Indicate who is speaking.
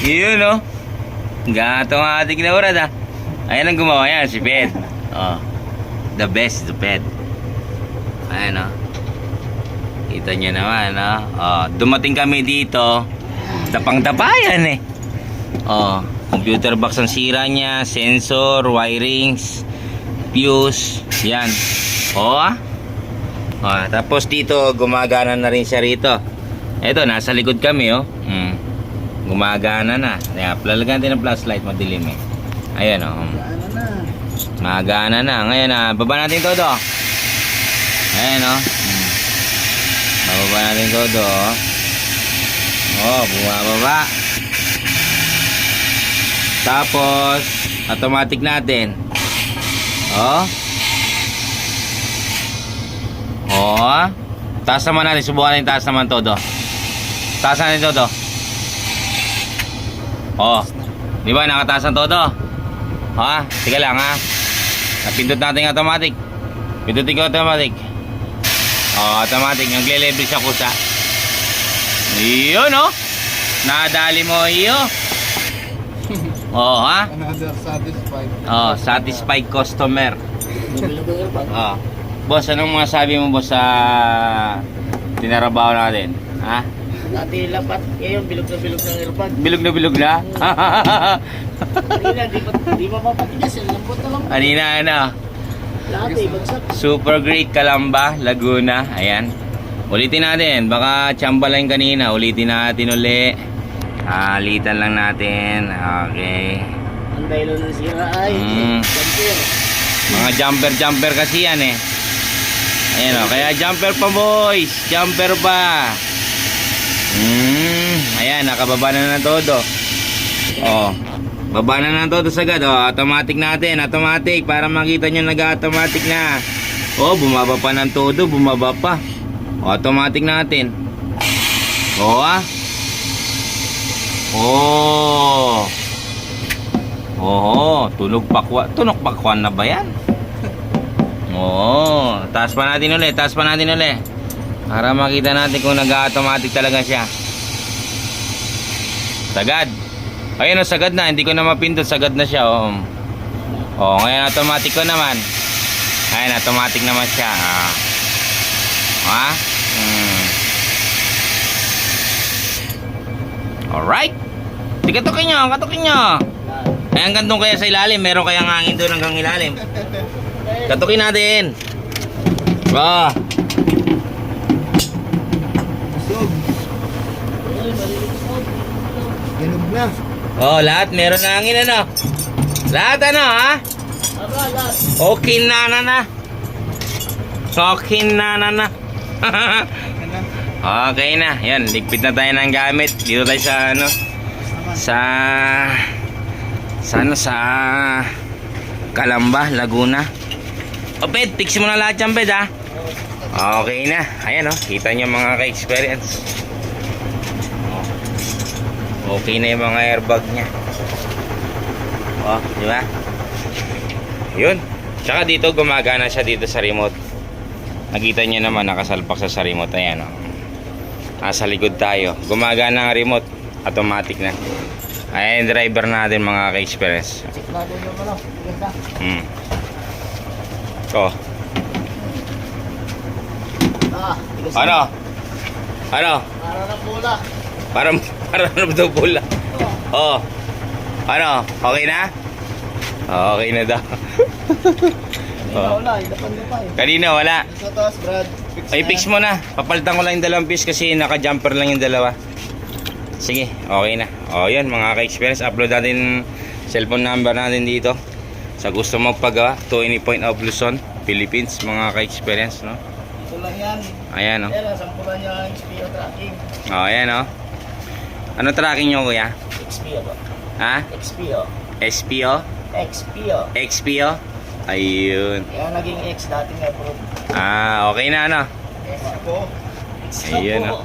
Speaker 1: Yun, oh. Gato ang ating naurad, ah. Ayan ang gumawa yan, si Ped. Oh. The best, the Ped. Ayan, oh. Kita nyo naman, oh. oh. Dumating kami dito. Tapang-tapayan, eh. Oh. Computer box ang sira niya, sensor, wirings, fuse, yan. Oh, ah. Oh, tapos dito, gumagana na rin siya rito. Eto, nasa likod kami, oh. Mm. Gumagana na. Kaya, lalagyan natin ng flashlight, madilim eh. Ayan, oh.
Speaker 2: Na?
Speaker 1: Magana na. Ngayon, ah, baba natin todo. Ayan, oh. Bababa natin todo. Oh, bumababa. Tapos, automatic natin. Oh. Oh. Taas naman natin. Subukan natin taas naman todo. Taas natin todo. Oh. Di ba nakataas ang todo? Ha? Sige lang ha. Napindot natin automatic. Pindutin ko automatic. Oh, automatic. Nagle-level siya kusa. Yun oh. Nadali mo iyo. Oh ha?
Speaker 2: Another satisfied.
Speaker 1: Oh, satisfied customer. Oh. Boss, anong mga sabi mo boss sa tinarabaho natin? Ha?
Speaker 2: Dati lapat, ngayon bilog na bilog ng airpag.
Speaker 1: Bilog na bilog na?
Speaker 2: Kanina, di pa, di pa mapatigas. Lambot na lang.
Speaker 1: Anina, ano?
Speaker 2: Lahat eh, bagsak.
Speaker 1: Super Great Calamba, Laguna. Ayan. Ulitin natin. Baka tsamba lang kanina. Ulitin natin uli. Alitan lang natin. Okay.
Speaker 2: Ang dahilan ng sira ay,
Speaker 1: Mm.
Speaker 2: jumper.
Speaker 1: Mga jumper-jumper kasi yan eh. Ayan o. Kaya jumper pa boys. Jumper pa. Hmm. Ayan. Nakababa na ng todo. Oh. Baba na ng todo sagad. Oh. Automatic natin. Automatic. Para makita nyo nag-automatic na. Oh. Bumaba pa ng todo. Bumaba pa. Automatic natin. Oh ah. Oh. Oo, tunog pakwa. Tunog pakwan na ba yan? Oo, taas pa natin ulit, taas pa natin ulit. Para makita natin kung nag-automatic talaga siya. Sagad. Ayun o, sagad na. Hindi ko na mapindot. Sagad na siya. Oo, oh, ngayon automatic ko naman. Ayun, automatic naman siya. Ah. Ha? Hmm. Alright. Sige, katukin nyo, katukin nyo. Ay, hanggang doon kaya sa ilalim. Meron kayang hangin doon hanggang ilalim. Katukin natin. Ah.
Speaker 2: Bilog na.
Speaker 1: Oh, lahat meron na hangin ano. Lahat ano ha? Okay na na na. Okay na na na. okay na. Yan, ligpit na tayo ng gamit. Dito tayo sa ano sa sa ano sa Kalamba, Laguna. O Ped, fix mo na lahat yan Ped ha. Okay na. Ayan o, kita nyo mga ka-experience. Okay na yung mga airbag niya. Oh, di ba? Yun. Tsaka dito gumagana siya dito sa remote. Nakita niyo naman nakasalpak siya sa remote. Ayan o. Nasa likod tayo. Gumagana ang remote. Automatic na. Ayan yung driver natin mga ka-experience.
Speaker 2: Ano.
Speaker 1: Hmm. Oh.
Speaker 2: Ah,
Speaker 1: Ano?
Speaker 2: na.
Speaker 1: Ano?
Speaker 2: Para ng bola.
Speaker 1: Parang parang ano daw pula. Oh. Ano? Okay na? Oh, Okay na daw.
Speaker 2: Kanina
Speaker 1: Oh.
Speaker 2: wala, pa eh.
Speaker 1: Kanina wala.
Speaker 2: Sa taas, Brad. Fix
Speaker 1: Ay,
Speaker 2: na
Speaker 1: fix mo na. Papalitan ko lang yung dalawang piece kasi naka-jumper lang yung dalawa. Sige, okay na. O, yan mga ka-experience. Upload natin cellphone number natin dito. Sa gusto magpagawa, 20 Point of Luzon, Philippines, mga ka-experience, no?
Speaker 2: Ito lang yan.
Speaker 1: Ayan, no?
Speaker 2: Yan, sampulan niya ang XPO tracking.
Speaker 1: O, ayan, no? Ano tracking nyo, kuya?
Speaker 2: XPO po.
Speaker 1: Ha?
Speaker 2: XPO.
Speaker 1: SPO?
Speaker 2: XPO.
Speaker 1: XPO? Ayun.
Speaker 2: Yan naging X dating approve.
Speaker 1: Ah, okay na, ano?
Speaker 2: X po.
Speaker 1: Ayun, oh.